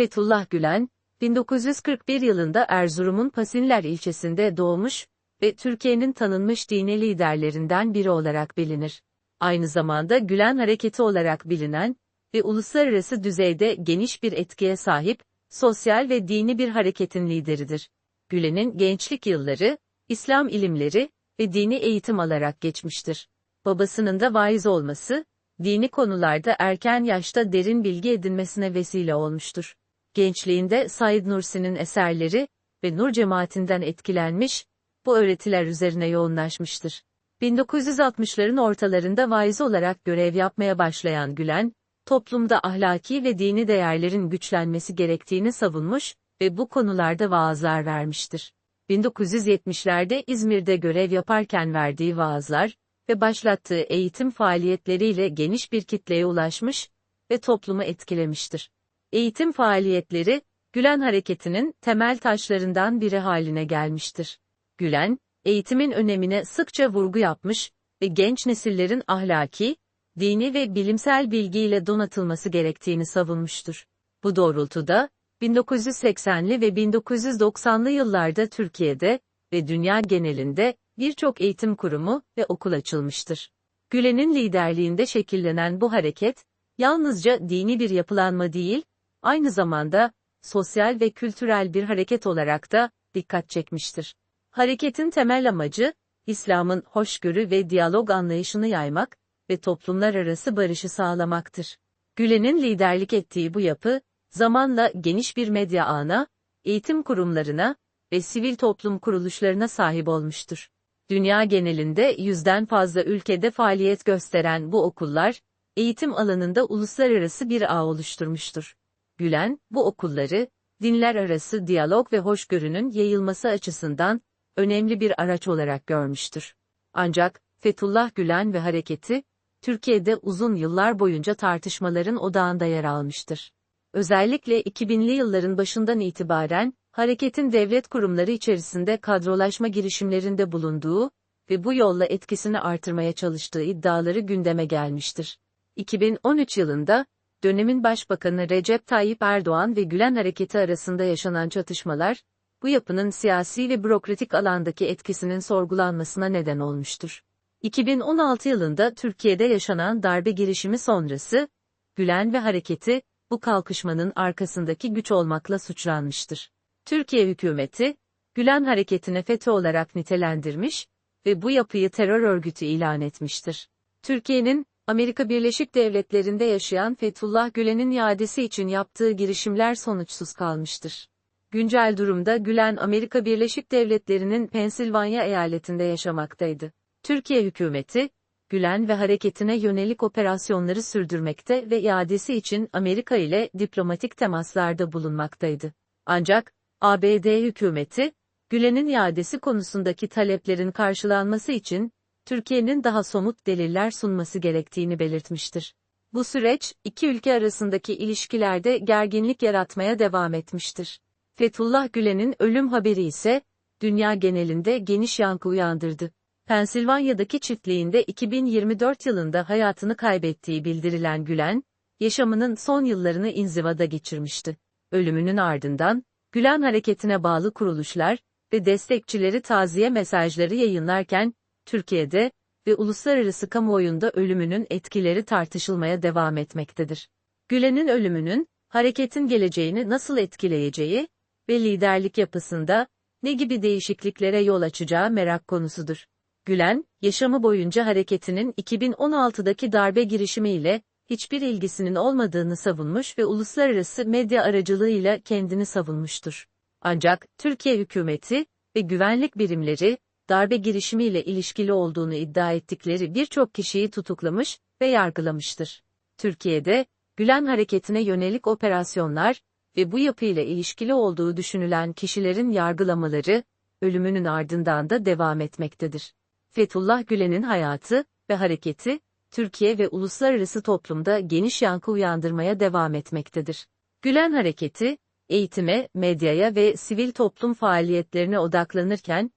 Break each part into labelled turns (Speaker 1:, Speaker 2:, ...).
Speaker 1: Fethullah Gülen, 1941 yılında Erzurum'un Pasinler ilçesinde doğmuş ve Türkiye'nin tanınmış dini liderlerinden biri olarak bilinir. Aynı zamanda Gülen Hareketi olarak bilinen ve uluslararası düzeyde geniş bir etkiye sahip, sosyal ve dini bir hareketin lideridir. Gülen'in gençlik yılları, İslam ilimleri ve dini eğitim alarak geçmiştir. Babasının da vaiz olması, dini konularda erken yaşta derin bilgi edinmesine vesile olmuştur. Gençliğinde Said Nursi'nin eserleri ve Nur cemaatinden etkilenmiş, bu öğretiler üzerine yoğunlaşmıştır. 1960'ların ortalarında vaiz olarak görev yapmaya başlayan Gülen, toplumda ahlaki ve dini değerlerin güçlenmesi gerektiğini savunmuş ve bu konularda vaazlar vermiştir. 1970'lerde İzmir'de görev yaparken verdiği vaazlar ve başlattığı eğitim faaliyetleriyle geniş bir kitleye ulaşmış ve toplumu etkilemiştir. Eğitim faaliyetleri, Gülen hareketinin temel taşlarından biri haline gelmiştir. Gülen, eğitimin önemine sıkça vurgu yapmış ve genç nesillerin ahlaki, dini ve bilimsel bilgiyle donatılması gerektiğini savunmuştur. Bu doğrultuda, 1980'li ve 1990'lı yıllarda Türkiye'de ve dünya genelinde birçok eğitim kurumu ve okul açılmıştır. Gülen'in liderliğinde şekillenen bu hareket, yalnızca dini bir yapılanma değil, aynı zamanda sosyal ve kültürel bir hareket olarak da dikkat çekmiştir. Hareketin temel amacı, İslam'ın hoşgörü ve diyalog anlayışını yaymak ve toplumlar arası barışı sağlamaktır. Gülen'in liderlik ettiği bu yapı, zamanla geniş bir medya ağına, eğitim kurumlarına ve sivil toplum kuruluşlarına sahip olmuştur. Dünya genelinde yüzden fazla ülkede faaliyet gösteren bu okullar, eğitim alanında uluslararası bir ağ oluşturmuştur. Gülen, bu okulları, dinler arası diyalog ve hoşgörünün yayılması açısından, önemli bir araç olarak görmüştür. Ancak, Fethullah Gülen ve hareketi, Türkiye'de uzun yıllar boyunca tartışmaların odağında yer almıştır. Özellikle 2000'li yılların başından itibaren, hareketin devlet kurumları içerisinde kadrolaşma girişimlerinde bulunduğu ve bu yolla etkisini artırmaya çalıştığı iddiaları gündeme gelmiştir. 2013 yılında, dönemin başbakanı Recep Tayyip Erdoğan ve Gülen Hareketi arasında yaşanan çatışmalar, bu yapının siyasi ve bürokratik alandaki etkisinin sorgulanmasına neden olmuştur. 2016 yılında Türkiye'de yaşanan darbe girişimi sonrası, Gülen ve hareketi, bu kalkışmanın arkasındaki güç olmakla suçlanmıştır. Türkiye hükümeti, Gülen hareketini FETÖ olarak nitelendirmiş ve bu yapıyı terör örgütü ilan etmiştir. Türkiye'nin, Amerika Birleşik Devletleri'nde yaşayan Fethullah Gülen'in iadesi için yaptığı girişimler sonuçsuz kalmıştır. Güncel durumda Gülen Amerika Birleşik Devletleri'nin Pensilvanya eyaletinde yaşamaktaydı. Türkiye hükümeti, Gülen ve hareketine yönelik operasyonları sürdürmekte ve iadesi için Amerika ile diplomatik temaslarda bulunmaktaydı. Ancak, ABD hükümeti, Gülen'in iadesi konusundaki taleplerin karşılanması için, Türkiye'nin daha somut deliller sunması gerektiğini belirtmiştir. Bu süreç, iki ülke arasındaki ilişkilerde gerginlik yaratmaya devam etmiştir. Fethullah Gülen'in ölüm haberi ise, dünya genelinde geniş yankı uyandırdı. Pensilvanya'daki çiftliğinde 2024 yılında hayatını kaybettiği bildirilen Gülen, yaşamının son yıllarını inzivada geçirmişti. Ölümünün ardından, Gülen hareketine bağlı kuruluşlar ve destekçileri taziye mesajları yayınlarken, Türkiye'de ve uluslararası kamuoyunda ölümünün etkileri tartışılmaya devam etmektedir. Gülen'in ölümünün, hareketin geleceğini nasıl etkileyeceği ve liderlik yapısında, ne gibi değişikliklere yol açacağı merak konusudur. Gülen, yaşamı boyunca hareketinin 2016'daki darbe girişimiyle hiçbir ilgisinin olmadığını savunmuş ve uluslararası medya aracılığıyla kendini savunmuştur. Ancak Türkiye hükümeti ve güvenlik birimleri darbe girişimiyle ilişkili olduğunu iddia ettikleri birçok kişiyi tutuklamış ve yargılamıştır. Türkiye'de Gülen hareketine yönelik operasyonlar ve bu yapıyla ilişkili olduğu düşünülen kişilerin yargılamaları ölümünün ardından da devam etmektedir. Fethullah Gülen'in hayatı ve hareketi, Türkiye ve uluslararası toplumda geniş yankı uyandırmaya devam etmektedir. Gülen hareketi, eğitime, medyaya ve sivil toplum faaliyetlerine odaklanırken,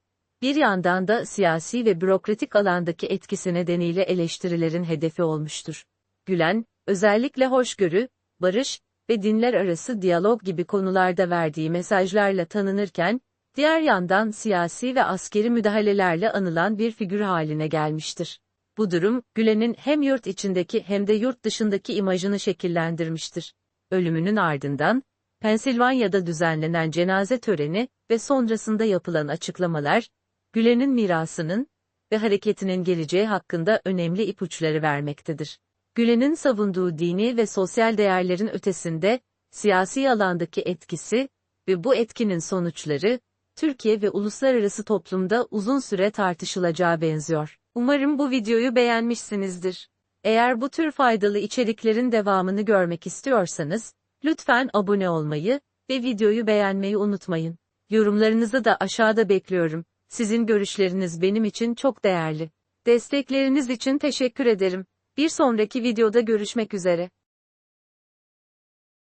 Speaker 1: bir yandan da siyasi ve bürokratik alandaki etkisi nedeniyle eleştirilerin hedefi olmuştur. Gülen, özellikle hoşgörü, barış ve dinler arası diyalog gibi konularda verdiği mesajlarla tanınırken, diğer yandan siyasi ve askeri müdahalelerle anılan bir figür haline gelmiştir. Bu durum, Gülen'in hem yurt içindeki hem de yurt dışındaki imajını şekillendirmiştir. Ölümünün ardından, Pensilvanya'da düzenlenen cenaze töreni ve sonrasında yapılan açıklamalar, Gülen'in mirasının ve hareketinin geleceği hakkında önemli ipuçları vermektedir. Gülen'in savunduğu dini ve sosyal değerlerin ötesinde, siyasi alandaki etkisi ve bu etkinin sonuçları, Türkiye ve uluslararası toplumda uzun süre tartışılacağı benziyor. Umarım bu videoyu beğenmişsinizdir. Eğer bu tür faydalı içeriklerin devamını görmek istiyorsanız, lütfen abone olmayı ve videoyu beğenmeyi unutmayın. Yorumlarınızı da aşağıda bekliyorum. Sizin görüşleriniz benim için çok değerli. Destekleriniz için teşekkür ederim. Bir sonraki videoda görüşmek üzere.